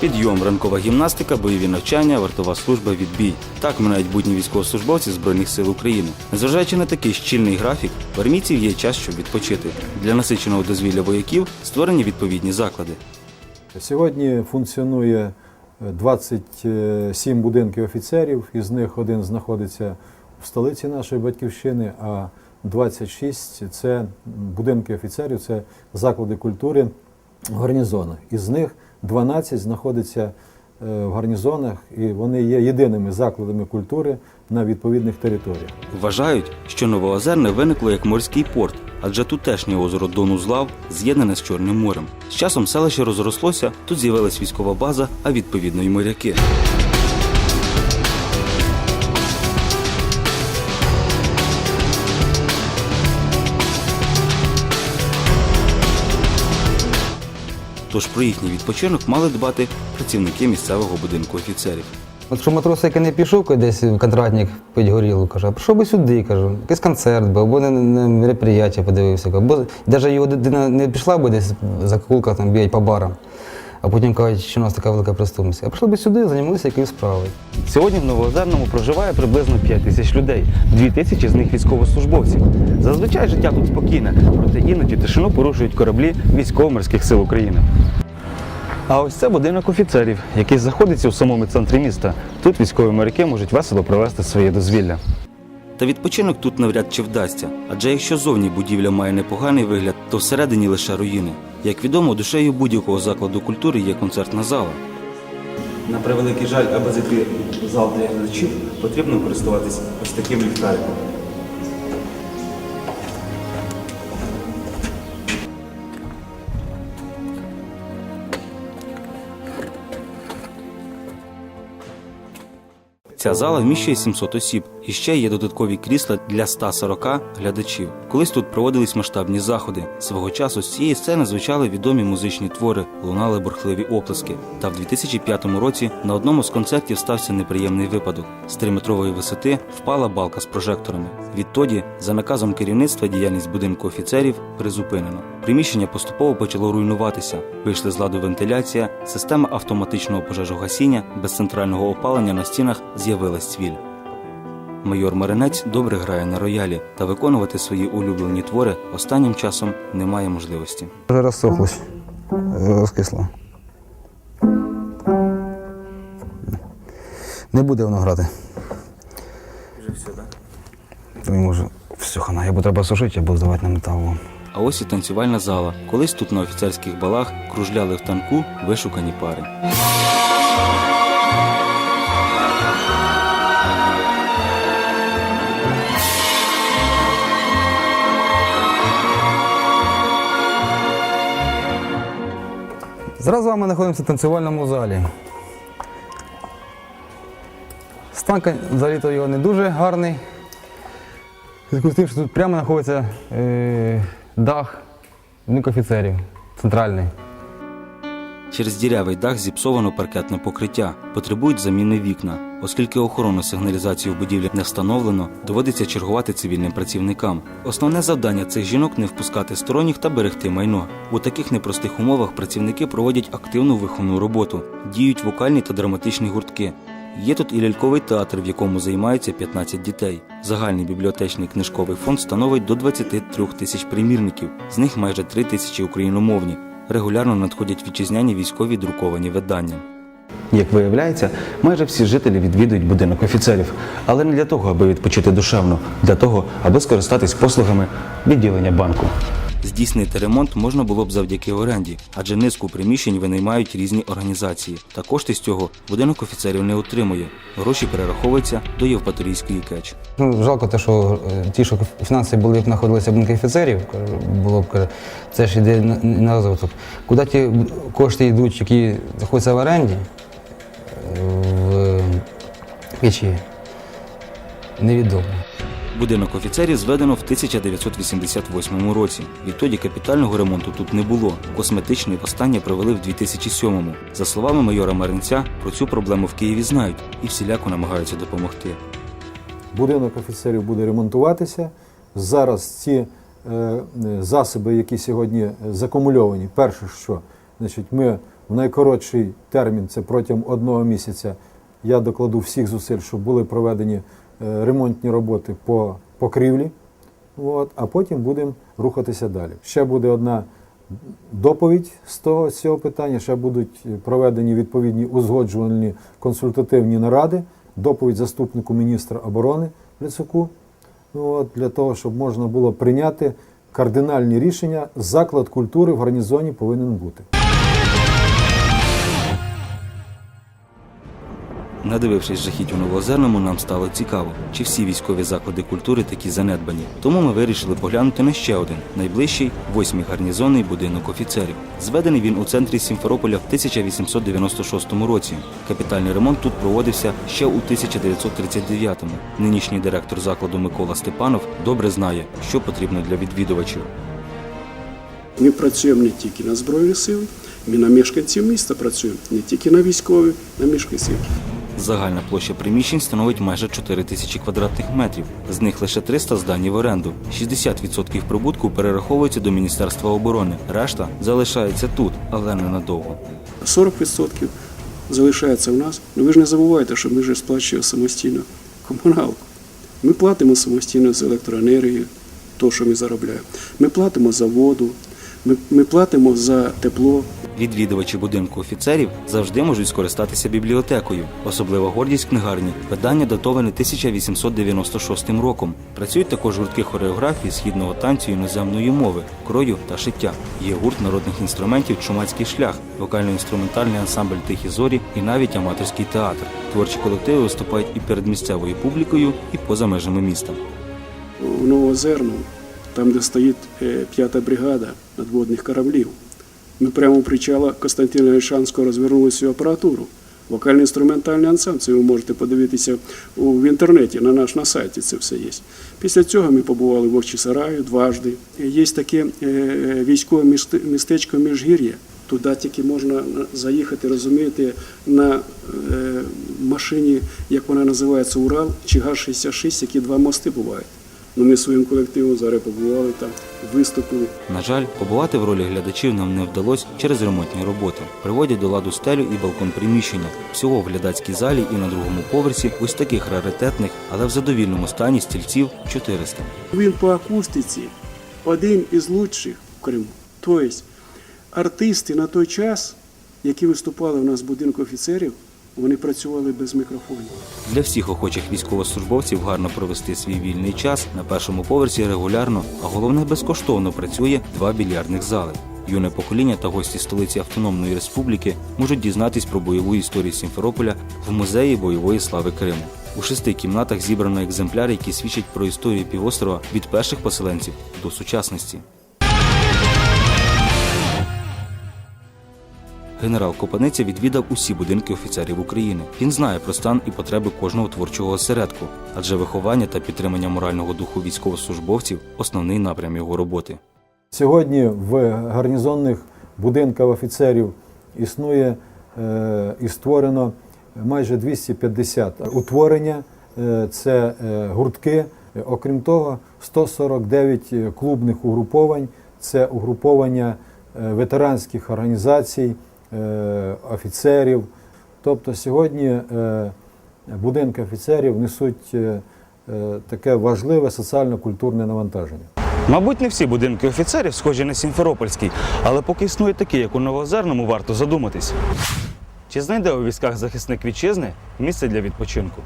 Підйом, ранкова гімнастика, бойові навчання, вартова служба, відбій. Так минають будні військовослужбовці Збройних сил України. Незважаючи на такий щільний графік, в армійців є час, щоб відпочити. Для насиченого дозвілля вояків створені відповідні заклади. Сьогодні функціонує е, 27 будинків офіцерів, із них один знаходиться в столиці нашої батьківщини, а 26 це будинки офіцерів, це заклади культури в гарнізонах. Із них 12 знаходиться е, в гарнізонах, і вони є єдиними закладами культури на відповідних територіях. Вважають, що Новоозерне виникло як морський порт, адже тутешнє озеро Донузлав з'єднане з Чорним морем. З часом селище розрослося, тут з'явилась військова база, а відповідно й моряки. Тож про їхній відпочинок мали дбати працівники місцевого будинку офіцерів. От що матрос, який не пішов кудись контрактник пить горілку, каже, а прийшов би сюди, кажу, якийсь концерт би, або на, на мероприятие подивився. Або навіть його дитина не пішла би десь за кулка там бігать по барам. А потім кажуть, що у нас така велика преступність. А прийшли би сюди, займалися якоюсь справою. Сьогодні в Новоозерному проживає приблизно 5 тисяч людей, 2 тисячі з них військовослужбовців. Зазвичай життя тут спокійне, проте іноді тишину порушують кораблі військово-морських сил України. А ось це будинок офіцерів, який знаходиться у самому центрі міста. Тут військові моряки можуть весело провести своє дозвілля. Та відпочинок тут навряд чи вдасться, адже якщо зовні будівля має непоганий вигляд, то всередині лише руїни. Як відомо, душею будь-якого закладу культури є концертна зала. На превеликий жаль, аби зайти в зал для глядачів, потрібно користуватись ось таким ліхтариком. Ця зала вміщує 700 осіб, і ще є додаткові крісла для 140 глядачів. Колись тут проводились масштабні заходи. Свого часу з цієї сцени звучали відомі музичні твори, лунали бурхливі оплески. Та в 2005 році на одному з концертів стався неприємний випадок. З триметрової висоти впала балка з прожекторами. Відтоді, за наказом керівництва, діяльність будинку офіцерів призупинено. Приміщення поступово почало руйнуватися. Вийшли з ладу вентиляція, система автоматичного пожежогасіння, без центрального опалення на стінах з'явилась цвіль. Майор Маринець добре грає на роялі та виконувати свої улюблені твори останнім часом немає можливості. Вже розсохлось, розкисло. Не буде воно грати. Вже все, так? Тому може, все, хана, або треба сушити, або здавати на металу. А ось і танцювальна зала. Колись тут на офіцерських балах кружляли в танку вишукані пари. Зараз з вами знаходимося в танцювальному залі. Стан взагалі-то його не дуже гарний. Зв'язку з тим, що тут прямо знаходиться е, дах офіцерів центральний. Через дірявий дах зіпсовано паркетне покриття, потребують заміни вікна. Оскільки охоронну сигналізацію в будівлі не встановлено, доводиться чергувати цивільним працівникам. Основне завдання цих жінок не впускати сторонніх та берегти майно. У таких непростих умовах працівники проводять активну виховну роботу, діють вокальні та драматичні гуртки. Є тут і ляльковий театр, в якому займаються 15 дітей. Загальний бібліотечний книжковий фонд становить до 23 тисяч примірників, з них майже 3 тисячі україномовні. Регулярно надходять вітчизняні військові друковані видання. Як виявляється, майже всі жителі відвідують будинок офіцерів, але не для того, аби відпочити душевно, для того, аби скористатись послугами відділення банку. Здійснити ремонт можна було б завдяки оренді, адже низку приміщень винаймають різні організації. Та кошти з цього будинок офіцерів не отримує. Гроші перераховуються до Євпаторійської кеч. Ну, жалко те, що е, ті, що фінанси були б знаходилися в будинку офіцерів, було б це ж йде на, розвиток. Куди ті кошти йдуть, які знаходяться в оренді е, печі, невідомо. Будинок офіцерів зведено в 1988 році. Відтоді капітального ремонту тут не було. Косметичний востаннє провели в 2007-му. За словами майора Маринця, про цю проблему в Києві знають і всіляко намагаються допомогти. Будинок офіцерів буде ремонтуватися. Зараз ці е, е, засоби, які сьогодні закумульовані, перше, що значить, ми в найкоротший термін, це протягом одного місяця, я докладу всіх зусиль, щоб були проведені е, ремонтні роботи по покрівлі. От, а потім будемо рухатися далі. Ще буде одна доповідь з того з цього питання. Ще будуть проведені відповідні узгоджувальні консультативні наради, доповідь заступнику міністра оборони Лицуку, от, для того, щоб можна було прийняти кардинальні рішення. Заклад культури в гарнізоні повинен бути. Надивившись жахіть у Новоозерному, нам стало цікаво, чи всі військові заклади культури такі занедбані. Тому ми вирішили поглянути на ще один найближчий восьмий гарнізонний будинок офіцерів. Зведений він у центрі Сімферополя в 1896 році. Капітальний ремонт тут проводився ще у 1939-му. Нинішній директор закладу Микола Степанов добре знає, що потрібно для відвідувачів. Ми працюємо не тільки на Збройні сили, ми на мешканців міста працюємо, не тільки на військових, на мешканців. Загальна площа приміщень становить майже 4 тисячі квадратних метрів. З них лише 300 здані в оренду. 60% прибутку перераховується до Міністерства оборони. Решта залишається тут, але ненадовго. 40% залишається у нас. Ну ви ж не забувайте, що ми ж сплачуємо самостійно комуналку. Ми платимо самостійно за електроенергію, то, що ми заробляємо. Ми платимо за воду, ми, ми платимо за тепло. Відвідувачі будинку офіцерів завжди можуть скористатися бібліотекою. Особлива гордість книгарні. Видання датоване 1896 роком. Працюють також гуртки хореографії, східного танцю, іноземної мови, крою та шиття. Є гурт народних інструментів Чумацький шлях, вокально-інструментальний ансамбль Тихі зорі і навіть аматорський театр. Творчі колективи виступають і перед місцевою публікою, і поза межами міста. у Новозерному, там, де стоїть е, п'ята бригада надводних кораблів. Ми прямо у причала Костянтина Ільшанського розвернули всю апаратуру. Вокально-інструментальний ансамбль, це ви можете подивитися в інтернеті, на наш на сайті це все є. Після цього ми побували в Овчисараю дважди. Є таке е, е, військове містечко Міжгір'я. Туди тільки можна заїхати, розумієте, на е, машині, як вона називається, Урал чи ГАЗ-66, які два мости бувають. Ну, ми своїм колективом зараз побували там, виступили. На жаль, побувати в ролі глядачів нам не вдалося через ремонтні роботи. Приводять до ладу стелю і балкон приміщення. Всього в глядацькій залі і на другому поверсі ось таких раритетних, але в задовільному стані стільців 400. Він по акустиці один із лучших в Криму. Тобто артисти на той час, які виступали у нас в будинку офіцерів, вони працювали без мікрофонів. Для всіх охочих військовослужбовців гарно провести свій вільний час на першому поверсі регулярно, а головне безкоштовно працює два більярдних зали. Юне покоління та гості столиці Автономної Республіки можуть дізнатись про бойову історію Сімферополя в музеї бойової слави Криму. У шести кімнатах зібрано екземпляри, які свідчать про історію півострова від перших поселенців до сучасності. Генерал Копаниця відвідав усі будинки офіцерів України. Він знає про стан і потреби кожного творчого осередку, адже виховання та підтримання морального духу військовослужбовців основний напрям його роботи. Сьогодні в гарнізонних будинках офіцерів існує е, і створено майже 250 утворення, е, це е, гуртки. Окрім того, 149 клубних угруповань, це угруповання ветеранських організацій, офіцерів. Тобто сьогодні е, будинки офіцерів несуть е, е, таке важливе соціально-культурне навантаження. Мабуть, не всі будинки офіцерів схожі на Сімферопольський, але поки існує такі, як у Новозерному, варто задуматись. Чи знайде у військах захисник вітчизни місце для відпочинку?